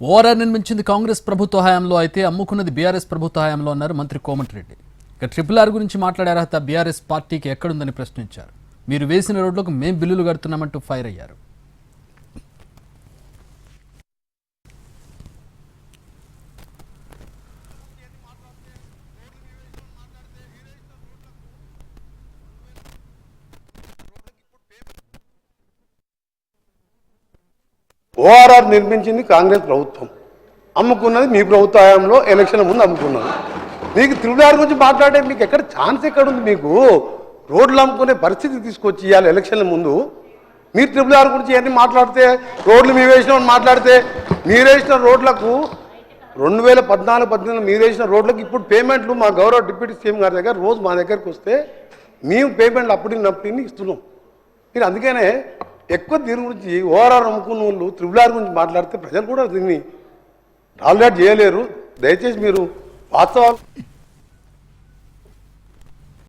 ORR నిర్మించింది కాంగ్రెస్ ప్రభుత్వ హయాంలో అయితే అమ్ముకున్నది బీఆర్ఎస్ ప్రభుత్వ హయాంలో అన్నారు మంత్రి కోమటిరెడ్డి ఇక ట్రిపుల్ ఆర్ గురించి మాట్లాడే అర్హత బీఆర్ఎస్ పార్టీకి ఎక్కడుందని ప్రశ్నించారు. మీరు వేసిన రోడ్లకు మేం బిల్లులు కడుతున్నామంటూ ఫైర్ అయ్యారు. ఓఆర్ఆర్ నిర్మించింది కాంగ్రెస్ ప్రభుత్వం. అమ్ముకున్నది మీ ప్రభుత్వ హయాంలో ఎలక్షన్ ముందు అమ్ముకున్నది. మీకు త్రిపులార్ గురించి మాట్లాడే మీకు ఎక్కడ ఛాన్స్ ఎక్కడ ఉంది మీకు? రోడ్లు అమ్ముకునే పరిస్థితి తీసుకొచ్చి ఇవ్వాలి ఎలక్షన్ల ముందు. మీరు త్రిపుల్ ఆర్ గురించి ఇవన్నీ మాట్లాడితే రోడ్లు మీరు వేసిన మాట్లాడితే మీరు వేసిన రోడ్లకు రెండు వేల పద్నాలుగు పద్దెనిమిది మీరు వేసిన రోడ్లకు ఇప్పుడు పేమెంట్లు మా గౌరవ డిప్యూటీ సీఎం గారి దగ్గర రోజు మా దగ్గరికి వస్తే మేము పేమెంట్లు అప్పుడు అప్పుడు ఇస్తున్నాం. మీరు అందుకనే ఎక్కువ దీని గురించి ఓఆర్ఆర్ అమ్ముకున్న వాళ్ళు త్రిబుల్ ఆర్ గురించి మాట్లాడితే ప్రజలు కూడా దీన్ని టాలరేట్ చేయలేరు. దయచేసి మీరు వాస్తవాలు